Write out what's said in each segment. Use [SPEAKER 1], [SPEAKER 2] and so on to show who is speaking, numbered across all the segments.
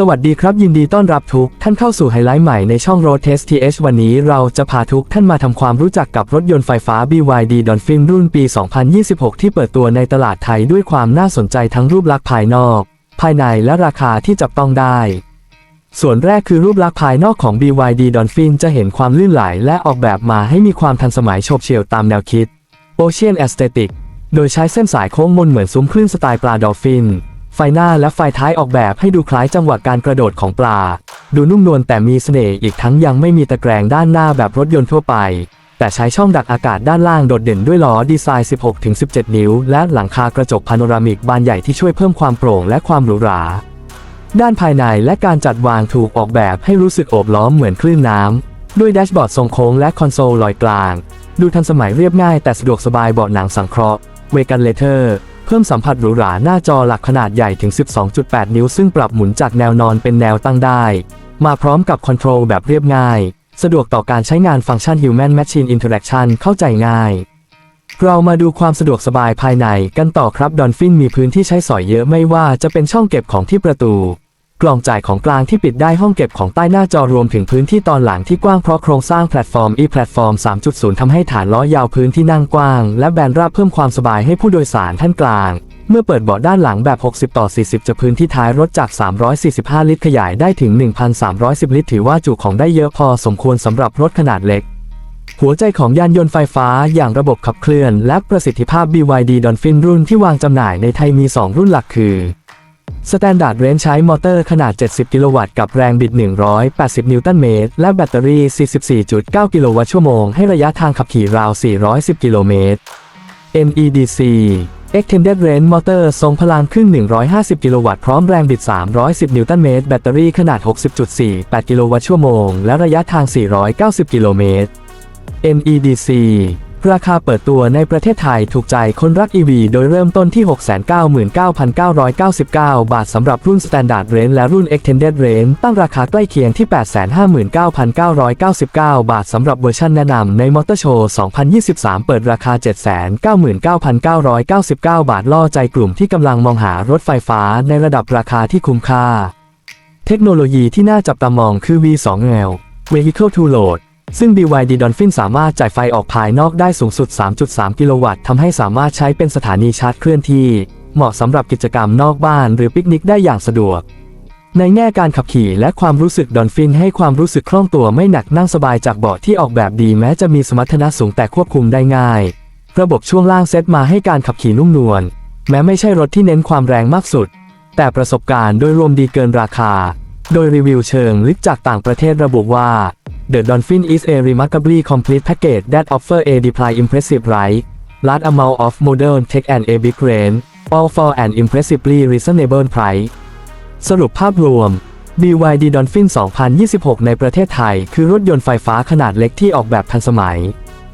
[SPEAKER 1] สวัสดีครับ ยินดีต้อนรับทุกท่านเข้าสู่ไฮไลท์ใหม่ในช่อง Road Test TH วันนี้เราจะพาทุกท่านมาทำความรู้จักกับรถยนต์ไฟฟ้า BYD Dolphin รุ่นปี 2026 ที่เปิดตัวในตลาดไทยด้วยความน่าสนใจทั้งรูปลักษณ์ภายนอก ภายในและราคาที่จับต้องได้ ส่วนแรกคือรูปลักษณ์ภายนอกของ BYD Dolphin จะเห็นความลื่นไหลและออกแบบมาให้มีความทันสมัยโฉบเฉี่ยวตามแนวคิด Ocean Aesthetic โดยใช้เส้นสายโค้งมนเหมือนซุ้มคลื่นสไตล์ปลาดอลฟิน ไฟหน้าและไฟท้ายออกแบบให้ดูคล้ายจังหวะการกระโดดของปลา ดูนุ่มนวลแต่มีเสน่ห์อีกทั้งยังไม่มีตะแกรงด้านหน้าแบบรถยนต์ทั่วไป แต่ใช้ช่องดักอากาศด้านล่างโดดเด่นด้วยล้อดีไซน์ 16-17 นิ้ว และหลังคากระจกพาโนรามิกบานใหญ่ที่ช่วยเพิ่มความโปร่งและความหรูหรา ด้านภายในและการจัดวางถูกออกแบบให้รู้สึกโอบล้อมเหมือนคลื่นน้ำด้วยแดชบอร์ดทรงโค้งและคอนโซลลอยกลาง ดูทันสมัยเรียบง่ายแต่สะดวกสบายเบาะหนังสังเคราะห์เวกันเลเทอร์ เพิ่มสัมผัสหรูหราหน้าจอหลักขนาดใหญ่ถึง 12.8 นิ้ว ซึ่งปรับหมุนจากแนวนอนเป็นแนวตั้งได้ มาพร้อมกับคอนโทรลแบบเรียบง่าย สะดวกต่อการใช้งานฟังก์ชัน Human Machine Interaction เข้าใจง่าย เรามาดูความสะดวกสบายภายในกันต่อครับดอนฟินมีพื้นที่ใช้สอยเยอะไม่ว่าจะเป็นช่องเก็บของที่ประตู กล่องจ่ายของกลางที่ปิดได้ห้องเก็บของใต้หน้าจอรวมถึงพื้นที่ตอนหลังที่กว้างเพราะโครงสร้างแพลตฟอร์ม e แพลตฟอร์ม3.0 ทำให้ฐานล้อยาวพื้นที่นั่งกว้าง และแบนราบเพิ่มความสบายให้ผู้โดยสารท่านกลาง เมื่อเปิดเบาะด้านหลังแบบ 60 ต่อ 40 จะพื้นที่ท้ายรถจาก 345 ลิตรขยายได้ถึง 1,310 ลิตร ถือว่าจุของได้เยอะพอสมควรสำหรับรถขนาดเล็กหัวใจของยานยนต์ไฟฟ้าอย่างระบบขับเคลื่อน และประสิทธิภาพ BYD Dolphin รุ่นที่วางจำหน่ายในไทยมี 2 รุ่นหลักคือ Standard Range ใช้มอเตอร์ขนาด 70 กิโลวัตต์กับแรงบิด 180 นิวตันเมตร และแบตเตอรี่ 44.9 กิโลวัตต์ชั่วโมง ให้ระยะทางขับขี่ราว 410 กิโลเมตร NEDC Extended Range Motor ทรงพลังขึ้น 150 กิโลวัตต์ พร้อมแรงบิด 310 นิวตันเมตร แบตเตอรี่ขนาด 60.48 กิโลวัตต์ชั่วโมง และระยะทาง 490 กิโลเมตร NEDC ราคาเปิดตัวในประเทศไทยถูกใจคนรัก EV โดยเริ่มต้นที่ 699,999 บาทสำหรับรุ่น Standard Range และรุ่น Extended Range ตั้งราคาใกล้เคียงที่ 859,999 บาทสำหรับเวอร์ชันแนะนำในมอเตอร์โชว์ 2023 เปิดราคา 799,999 บาทล่อใจกลุ่มที่กำลังมองหารถไฟฟ้าในระดับราคาที่คุ้มค่า เทคโนโลยีที่น่าจับตามองคือ V2L Vehicle to Load ซึ่ง BYD Dolphin สามารถจ่ายไฟออกภายนอกได้สูงสุด 3.3 กิโลวัตต์ทำให้สามารถใช้เป็นสถานีชาร์จเคลื่อนที่ เหมาะสำหรับกิจกรรมนอกบ้านหรือปิกนิกได้อย่างสะดวก ในแง่การขับขี่และความรู้สึกดอนฟินให้ความรู้สึกคล่องตัวไม่หนักนั่งสบายจากเบาะที่ออกแบบดีแม้จะมีสมรรถนะสูงแต่ควบคุมได้ง่าย ระบบช่วงล่างเซตมาให้การขับขี่นุ่มนวลแม้ไม่ใช่รถที่เน้นความแรงมากสุด แต่ประสบการณ์โดยรวมดีเกินราคา โดยรีวิวเชิงลึกจากต่างประเทศระบุว่า The Dolphin is a remarkably complete package that offers a deploy impressive ride, large amount of modern tech and a big range, all for an impressively reasonable price. สรุปภาพรวม BYD Dolphin 2026 ในประเทศไทย คือรถยนต์ไฟฟ้าขนาดเล็กที่ออกแบบทันสมัย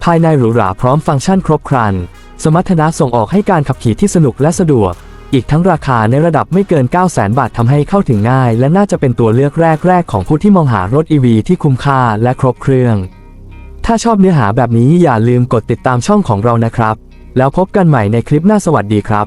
[SPEAKER 1] ภายในหรูหราพร้อมฟังก์ชันครบครัน สมรรถนะส่งออกให้การขับขี่ที่สนุกและสะดวก อีกทั้งราคาในระดับไม่เกิน 9 0 0 0 0 บาททำให้เข้าถึงง่าย และน่าจะเป็นตัวเลือกแรก ๆ ของผู้ที่มองหารถ EV ที่คุ้มค่าและครบเครื่อง ถ้าชอบเนื้อหาแบบนี้อย่าลืมกดติดตามช่องของเรานะครับ แล้วพบกันใหม่ในคลิปหน้าสวัสดีครับ